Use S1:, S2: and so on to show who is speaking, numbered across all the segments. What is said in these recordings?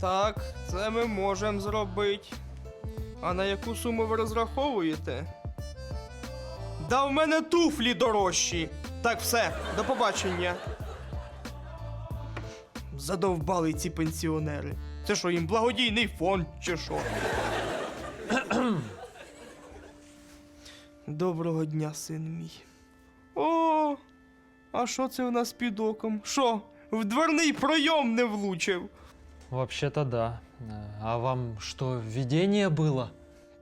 S1: Так, це ми можемо зробити. А на яку суму ви розраховуєте? Да в мене туфлі дорожчі. Так, все, до побачення. Задовбали ці пенсіонери. Це що, їм благодійний фонд чи що? Доброго дня, син мій. О, а що це у нас під оком? Що, в дверний пройом не влучив?
S2: Вообще-то да. Э, А вам что, видение было?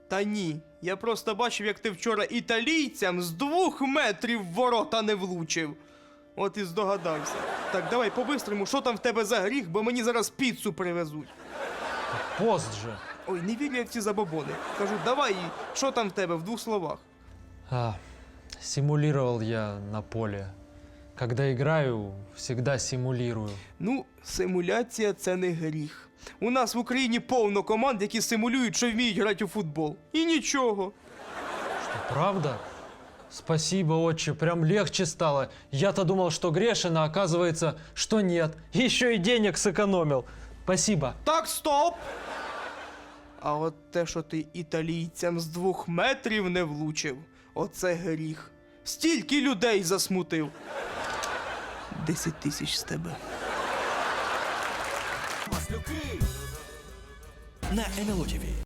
S1: Та ні. Я просто бачив, як ти вчора італійцям з двох метрів в ворота не влучив. От і здогадався. Так, давай по-бистрому, що там в тебе за гріх, бо мені зараз піцу привезуть.
S2: Пост же.
S1: Ой, не вірю я в ці забобони. Кажу, давай, що там в тебе в двох словах.
S2: А, симулировал я на поле. Когда играю, всегда симулирую.
S1: Ну, симуляція це не гріх. У нас в Україні повно команд, які симулюють, що вміють грати у футбол. І нічого.
S2: Что, правда? Спасибо, отче, прям легче стало. Я-то думал, что грешен, а оказывается, что нет. Еще и денег сэкономил. Спасибо.
S1: Так, стоп! А от те, що ти італійцям з двох метрів не влучив, оце гріх. Стільки людей засмутив. Десять тисяч з тебе.
S3: на НЛО ТВ.